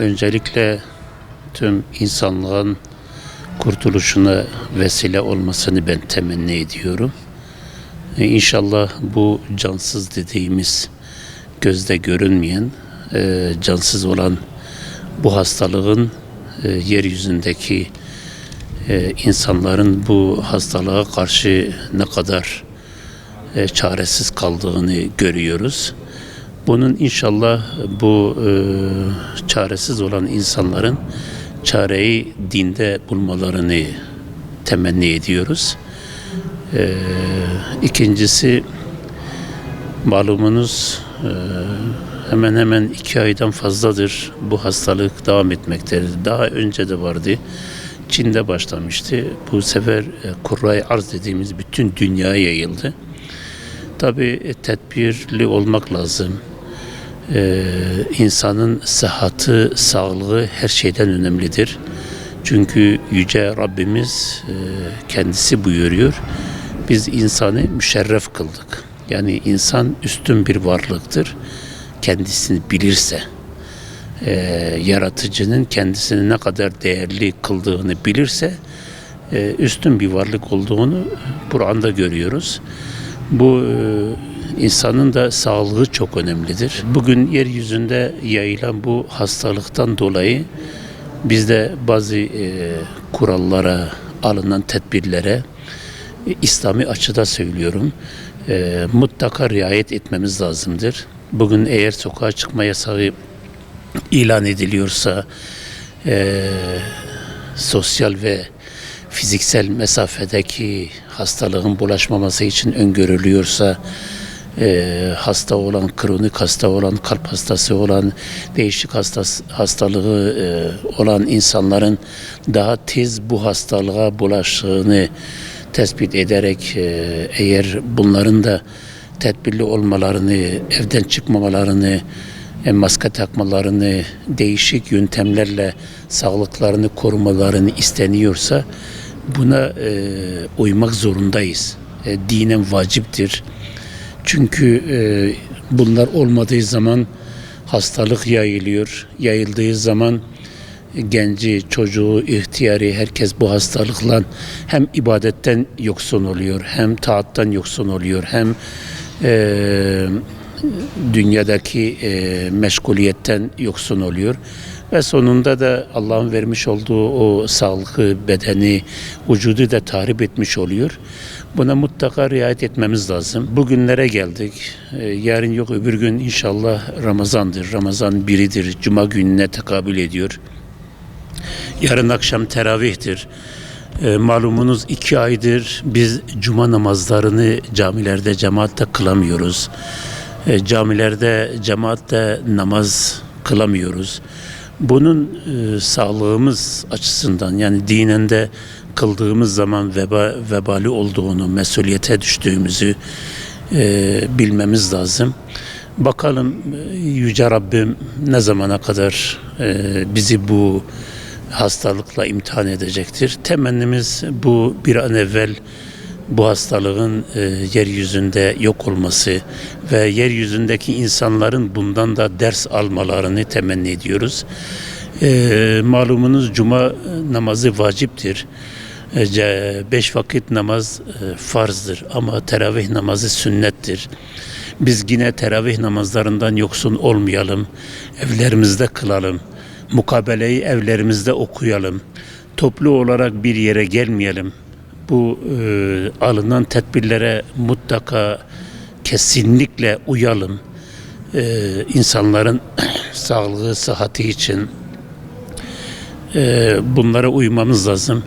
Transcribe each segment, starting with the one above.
öncelikle tüm insanlığın kurtuluşuna vesile olmasını ben temenni ediyorum. E, İnşallah bu cansız dediğimiz gözde görünmeyen, e, cansız olan bu hastalığın e, yeryüzündeki e, insanların bu hastalığa karşı ne kadar e, çaresiz kaldığını görüyoruz. Bunun inşallah bu e, çaresiz olan insanların çareyi dinde bulmalarını temenni ediyoruz. E, ikincisi malumunuz e, hemen hemen iki aydan fazladır bu hastalık devam etmektedir. Daha önce de vardı. Çin'de başlamıştı. Bu sefer e, Kurray Arz dediğimiz bütün dünyaya yayıldı. Tabii tedbirli olmak lazım. Ee, insanın sıhhati, sağlığı her şeyden önemlidir. Çünkü Yüce Rabbimiz e, kendisi buyuruyor. Biz insanı müşerref kıldık. Yani insan üstün bir varlıktır. Kendisini bilirse, e, yaratıcının kendisini ne kadar değerli kıldığını bilirse, e, üstün bir varlık olduğunu Kur'an'da görüyoruz. Bu e, insanın da sağlığı çok önemlidir. Bugün yeryüzünde yayılan bu hastalıktan dolayı biz de bazı e, kurallara, alınan tedbirlere e, İslami açıda söylüyorum. e, mutlaka riayet etmemiz lazımdır. Bugün eğer sokağa çıkma yasağı ilan ediliyorsa e, sosyal ve fiziksel mesafedeki hastalığın bulaşmaması için öngörülüyorsa e, hasta olan, kronik hasta olan, kalp hastası olan, değişik hastası, hastalığı e, olan insanların daha tez bu hastalığa bulaştığını tespit ederek e, eğer bunların da tedbirli olmalarını, evden çıkmamalarını, e, maske takmalarını, değişik yöntemlerle sağlıklarını korumalarını isteniyorsa buna uymak zorundayız. E, dinen vaciptir. Çünkü e, bunlar olmadığı zaman hastalık yayılıyor. Yayıldığı zaman genci, çocuğu, ihtiyarı herkes bu hastalıkla hem ibadetten yoksun oluyor, hem taattan yoksun oluyor, hem e, dünyadaki e, meşguliyetten yoksun oluyor. Ve sonunda da Allah'ın vermiş olduğu o sağlıklı bedeni, vücudu da tahrip etmiş oluyor. Buna mutlaka riayet etmemiz lazım. Bugünlere geldik. Ee, yarın yok öbür gün inşallah Ramazan'dır. Ramazan biridir. Cuma gününe tekabül ediyor. Yarın akşam teravihtir. E, malumunuz iki aydır biz cuma namazlarını camilerde cemaatle kılamıyoruz. E, camilerde cemaatle namaz kılamıyoruz. Bunun e, sağlığımız açısından yani dinen de kıldığımız zaman veba, vebali olduğunu, mesuliyete düştüğümüzü e, bilmemiz lazım. Bakalım e, Yüce Rabbim ne zamana kadar e, bizi bu hastalıkla imtihan edecektir. Temennimiz bu bir an evvel bu hastalığın e, yeryüzünde yok olması ve yeryüzündeki insanların bundan da ders almalarını temenni ediyoruz. E, malumunuz cuma namazı vaciptir. E, beş vakit namaz e, farzdır ama teravih namazı sünnettir. Biz yine teravih namazlarından yoksun olmayalım. Evlerimizde kılalım. Mukabeleyi evlerimizde okuyalım. Toplu olarak bir yere gelmeyelim bu e, alınan tedbirlere mutlaka kesinlikle uyalım. E, insanların sağlığı, sıhhati için e, bunlara uymamız lazım.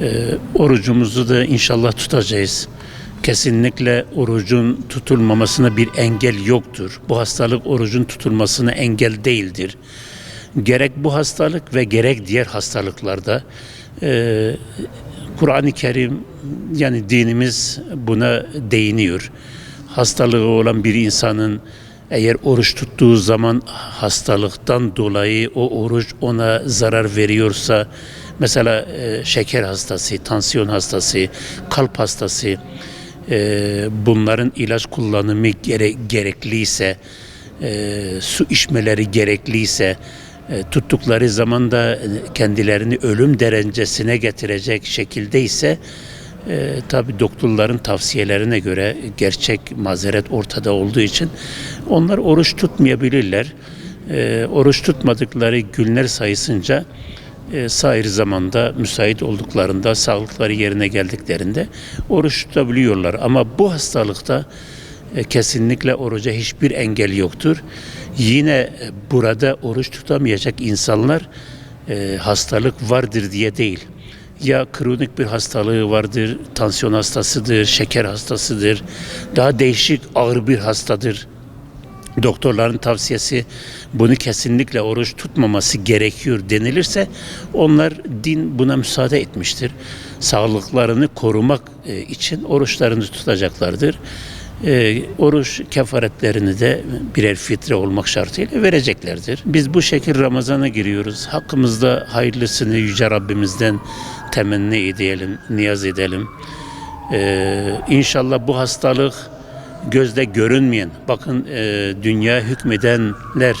E, orucumuzu da inşallah tutacağız. Kesinlikle orucun tutulmamasına bir engel yoktur. Bu hastalık orucun tutulmasına engel değildir. Gerek bu hastalık ve gerek diğer hastalıklarda e, Kur'an-ı Kerim yani dinimiz buna değiniyor. Hastalığı olan bir insanın eğer oruç tuttuğu zaman hastalıktan dolayı o oruç ona zarar veriyorsa mesela e, şeker hastası, tansiyon hastası, kalp hastası e, bunların ilaç kullanımı gere, gerekliyse e, su içmeleri gerekliyse e, tuttukları zaman da e, kendilerini ölüm derecesine getirecek şekilde ise e, tabi doktorların tavsiyelerine göre gerçek mazeret ortada olduğu için onlar oruç tutmayabilirler. E, oruç tutmadıkları günler sayısınca e, sair zamanda müsait olduklarında, sağlıkları yerine geldiklerinde oruç tutabiliyorlar. Ama bu hastalıkta e, kesinlikle oruca hiçbir engel yoktur. Yine e, burada oruç tutamayacak insanlar e, hastalık vardır diye değil. Ya kronik bir hastalığı vardır, tansiyon hastasıdır, şeker hastasıdır, daha değişik ağır bir hastadır. Doktorların tavsiyesi bunu kesinlikle oruç tutmaması gerekiyor denilirse onlar din buna müsaade etmiştir. Sağlıklarını korumak e, için oruçlarını tutacaklardır. E, oruç kefaretlerini de birer fitre olmak şartıyla vereceklerdir. Biz bu şekil Ramazan'a giriyoruz. Hakkımızda hayırlısını Yüce Rabbimizden temenni edelim, niyaz edelim. Ee, inşallah bu hastalık gözde görünmeyen, bakın e, dünya hükmedenler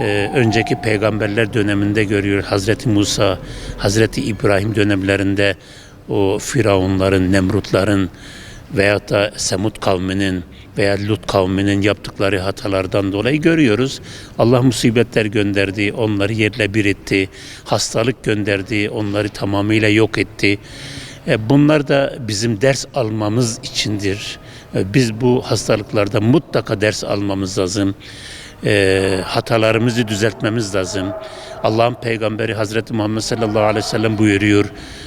e, önceki peygamberler döneminde görüyor. Hazreti Musa, Hazreti İbrahim dönemlerinde o firavunların, nemrutların veyahut da Semud kavminin veya Lut kavminin yaptıkları hatalardan dolayı görüyoruz. Allah musibetler gönderdi, onları yerle bir etti. Hastalık gönderdi, onları tamamıyla yok etti. E, Bunlar da bizim ders almamız içindir. E, Biz bu hastalıklarda mutlaka ders almamız lazım. E, hatalarımızı düzeltmemiz lazım. Allah'ın peygamberi Hazreti Muhammed sallallahu aleyhi ve sellem buyuruyor.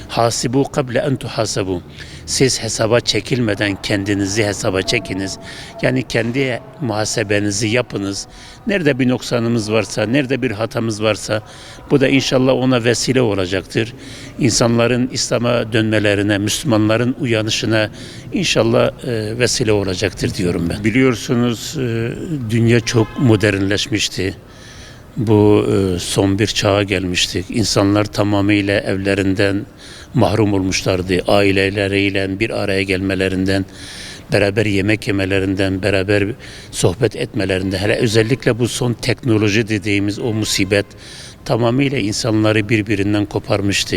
Hasibu kable en tuhasabu. Siz hesaba çekilmeden kendinizi hesaba çekiniz. Yani kendi muhasebenizi yapınız. Nerede bir noksanımız varsa, nerede bir hatamız varsa bu da inşallah ona vesile olacaktır. İnsanların İslam'a dönmelerine, Müslümanların uyanışına inşallah e, vesile olacaktır diyorum ben. Biliyorsunuz e, dünya çok modernleşmişti. Bu e, son bir çağa gelmiştik. İnsanlar tamamıyla evlerinden mahrum olmuşlardı. Aileleriyle bir araya gelmelerinden, beraber yemek yemelerinden, beraber sohbet etmelerinden. Hele özellikle bu son teknoloji dediğimiz o musibet tamamıyla insanları birbirinden koparmıştı.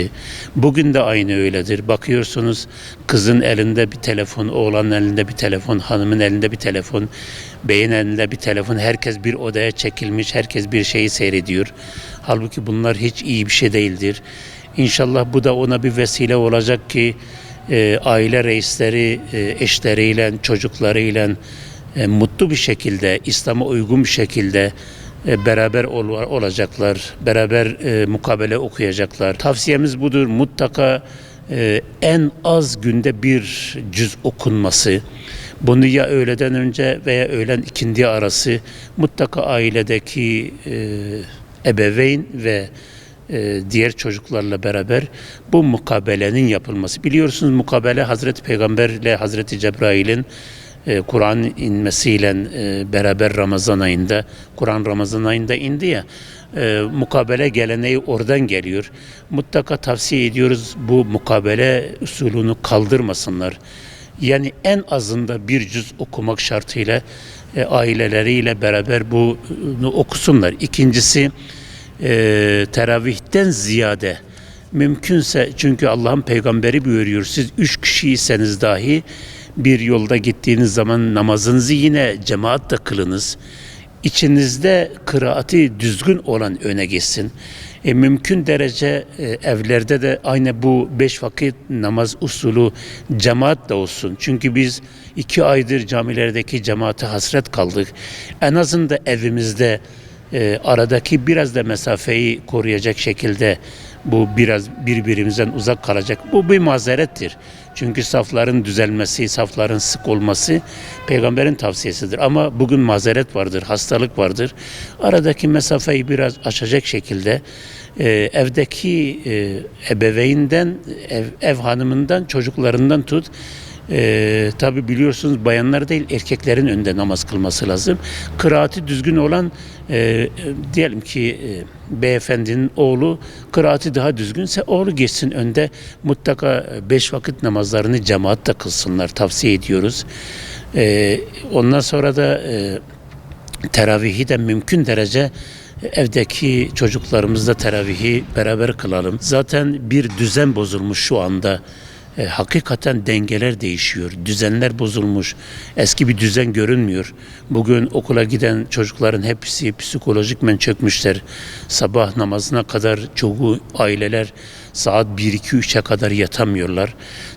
Bugün de aynı öyledir. Bakıyorsunuz kızın elinde bir telefon, oğlanın elinde bir telefon, hanımın elinde bir telefon, beyin elinde bir telefon. Herkes bir odaya çekilmiş, herkes bir şeyi seyrediyor. Halbuki bunlar hiç iyi bir şey değildir. İnşallah bu da ona bir vesile olacak ki e, aile reisleri e, eşleriyle, çocuklarıyla e, mutlu bir şekilde, İslam'a uygun bir şekilde e, beraber ol, olacaklar, beraber e, mukabele okuyacaklar. Tavsiyemiz budur. Mutlaka e, en az günde bir cüz okunması. Bunu ya öğleden önce veya öğlen ikindi arası mutlaka ailedeki e, ebeveyn ve diğer çocuklarla beraber bu mukabelenin yapılması. Biliyorsunuz mukabele Hazreti Peygamber ile Hazreti Cebrail'in e, Kur'an inmesiyle e, beraber Ramazan ayında, Kur'an Ramazan ayında indi ya, e, mukabele geleneği oradan geliyor. Mutlaka tavsiye ediyoruz bu mukabele usulünü kaldırmasınlar. Yani en azında bir cüz okumak şartıyla e, aileleriyle beraber bunu okusunlar. İkincisi e, teravihten ziyade mümkünse çünkü Allah'ın peygamberi buyuruyor siz üç kişiyseniz dahi bir yolda gittiğiniz zaman namazınızı yine cemaatle kılınız. İçinizde kıraati düzgün olan öne geçsin. E, mümkün derece e, evlerde de aynı bu beş vakit namaz usulü cemaat da olsun. Çünkü biz iki aydır camilerdeki cemaate hasret kaldık. En azından evimizde e, aradaki biraz da mesafeyi koruyacak şekilde bu biraz birbirimizden uzak kalacak. Bu bir mazerettir. Çünkü safların düzelmesi, safların sık olması peygamberin tavsiyesidir. Ama bugün mazeret vardır, hastalık vardır. Aradaki mesafeyi biraz açacak şekilde e, evdeki e, ebeveynden, ev, ev hanımından, çocuklarından tut ee, tabi biliyorsunuz bayanlar değil erkeklerin önünde namaz kılması lazım. Kıraati düzgün olan e, e, diyelim ki e, beyefendinin oğlu kıraati daha düzgünse oğlu geçsin önde mutlaka beş vakit namazlarını cemaatle kılsınlar tavsiye ediyoruz. E, ondan sonra da e, teravihi de mümkün derece evdeki çocuklarımızla teravihi beraber kılalım. Zaten bir düzen bozulmuş şu anda. E, hakikaten dengeler değişiyor. Düzenler bozulmuş. Eski bir düzen görünmüyor. Bugün okula giden çocukların hepsi psikolojikmen çökmüşler. Sabah namazına kadar çoğu aileler saat 1-2-3'e kadar yatamıyorlar.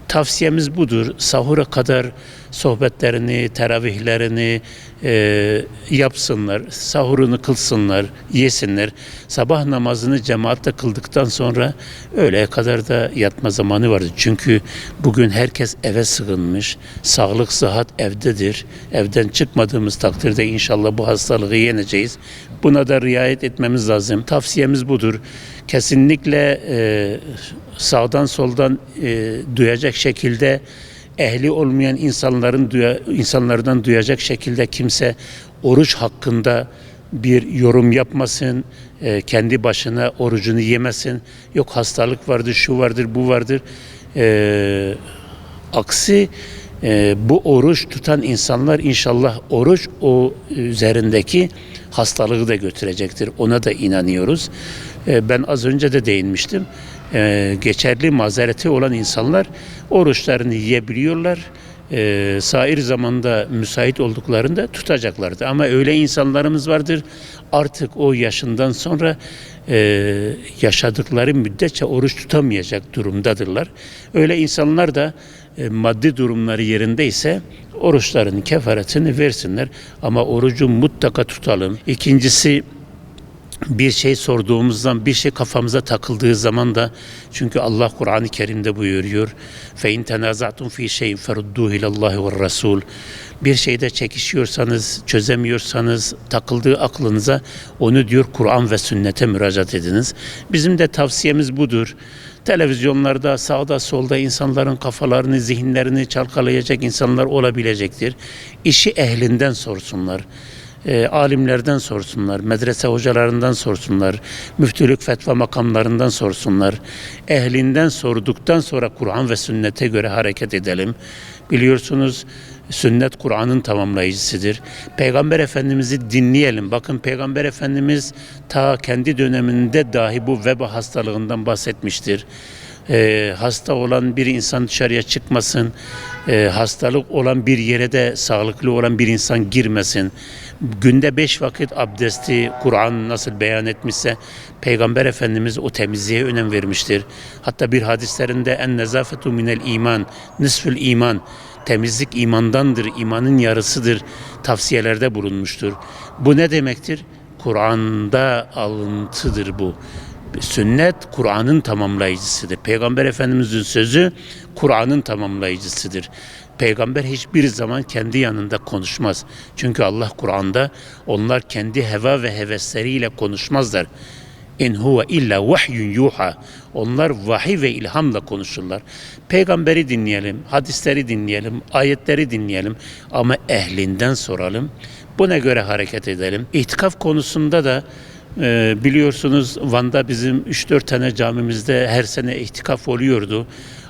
Tavsiyemiz budur. Sahura kadar sohbetlerini, teravihlerini e, yapsınlar. Sahurunu kılsınlar, yesinler. Sabah namazını cemaatle kıldıktan sonra öğleye kadar da yatma zamanı vardır. Çünkü bugün herkes eve sığınmış. Sağlık, sıhhat evdedir. Evden çıkmadığımız takdirde inşallah bu hastalığı yeneceğiz. Buna da riayet etmemiz lazım. Tavsiyemiz budur. Kesinlikle e, sağdan soldan e, duyacak şekilde ehli olmayan insanların duya, insanlardan duyacak şekilde kimse oruç hakkında bir yorum yapmasın, e, kendi başına orucunu yemesin. Yok hastalık vardır, şu vardır, bu vardır. E, aksi e, bu oruç tutan insanlar inşallah oruç o üzerindeki hastalığı da götürecektir. Ona da inanıyoruz. E, ben az önce de değinmiştim. E, geçerli mazereti olan insanlar oruçlarını yiyebiliyorlar. E, sair zamanda müsait olduklarında tutacaklardı. Ama öyle insanlarımız vardır artık o yaşından sonra e, yaşadıkları müddetçe oruç tutamayacak durumdadırlar. Öyle insanlar da e, maddi durumları yerindeyse oruçlarının kefaretini versinler. Ama orucu mutlaka tutalım. İkincisi bir şey sorduğumuzdan bir şey kafamıza takıldığı zaman da çünkü Allah Kur'an-ı Kerim'de buyuruyor fe in tenazatum fi şeyin ferudduhu ilallahi ve rasul bir şeyde çekişiyorsanız çözemiyorsanız takıldığı aklınıza onu diyor Kur'an ve sünnete müracaat ediniz. Bizim de tavsiyemiz budur. Televizyonlarda sağda solda insanların kafalarını, zihinlerini çalkalayacak insanlar olabilecektir. İşi ehlinden sorsunlar e, alimlerden sorsunlar, medrese hocalarından sorsunlar, müftülük fetva makamlarından sorsunlar. Ehlinden sorduktan sonra Kur'an ve sünnete göre hareket edelim. Biliyorsunuz sünnet Kur'an'ın tamamlayıcısıdır. Peygamber Efendimiz'i dinleyelim. Bakın Peygamber Efendimiz ta kendi döneminde dahi bu veba hastalığından bahsetmiştir e, hasta olan bir insan dışarıya çıkmasın, e, hastalık olan bir yere de sağlıklı olan bir insan girmesin. Günde beş vakit abdesti Kur'an nasıl beyan etmişse Peygamber Efendimiz o temizliğe önem vermiştir. Hatta bir hadislerinde en nezafetu minel iman, nisfül iman, temizlik imandandır, imanın yarısıdır tavsiyelerde bulunmuştur. Bu ne demektir? Kur'an'da alıntıdır bu. Sünnet Kur'an'ın tamamlayıcısıdır. Peygamber Efendimiz'in sözü Kur'an'ın tamamlayıcısıdır. Peygamber hiçbir zaman kendi yanında konuşmaz. Çünkü Allah Kur'an'da onlar kendi heva ve hevesleriyle konuşmazlar. İn huve illa vahyun yuha. Onlar vahiy ve ilhamla konuşurlar. Peygamberi dinleyelim, hadisleri dinleyelim, ayetleri dinleyelim ama ehlinden soralım. Buna göre hareket edelim. İtikaf konusunda da ee, biliyorsunuz Van'da bizim 3-4 tane camimizde her sene ihtikaf oluyordu.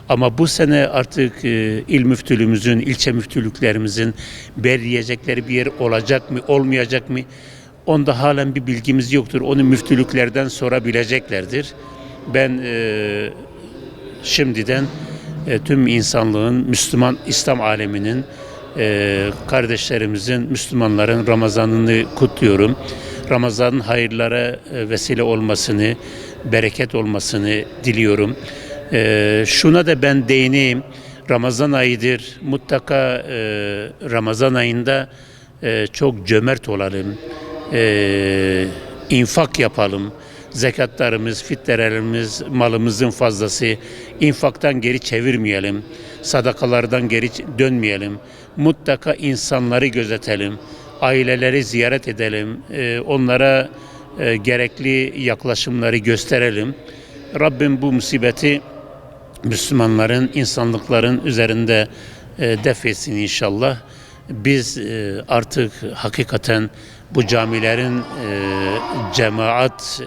Ama bu sene artık e, il müftülüğümüzün, ilçe müftülüklerimizin belirleyecekleri bir yer olacak mı, olmayacak mı? Onda halen bir bilgimiz yoktur. Onu müftülüklerden sorabileceklerdir. Ben e, şimdiden e, tüm insanlığın, Müslüman İslam aleminin, e, kardeşlerimizin, Müslümanların Ramazan'ını kutluyorum. Ramazan'ın hayırlara e, vesile olmasını, bereket olmasını diliyorum. E, şuna da ben değineyim. Ramazan ayıdır. Mutlaka e, Ramazan ayında çok cömert olalım. infak yapalım. Zekatlarımız, fitrelerimiz, malımızın fazlası infaktan geri çevirmeyelim. Sadakalardan geri dönmeyelim. Mutlaka insanları gözetelim aileleri ziyaret edelim, e, onlara e, gerekli yaklaşımları gösterelim. Rabbim bu musibeti Müslümanların, insanlıkların üzerinde e, def etsin inşallah. Biz artık hakikaten bu camilerin cemaat,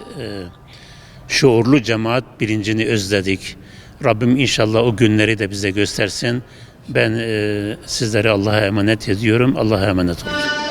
şuurlu cemaat bilincini özledik. Rabbim inşallah o günleri de bize göstersin. Ben sizleri Allah'a emanet ediyorum. Allah'a emanet olun.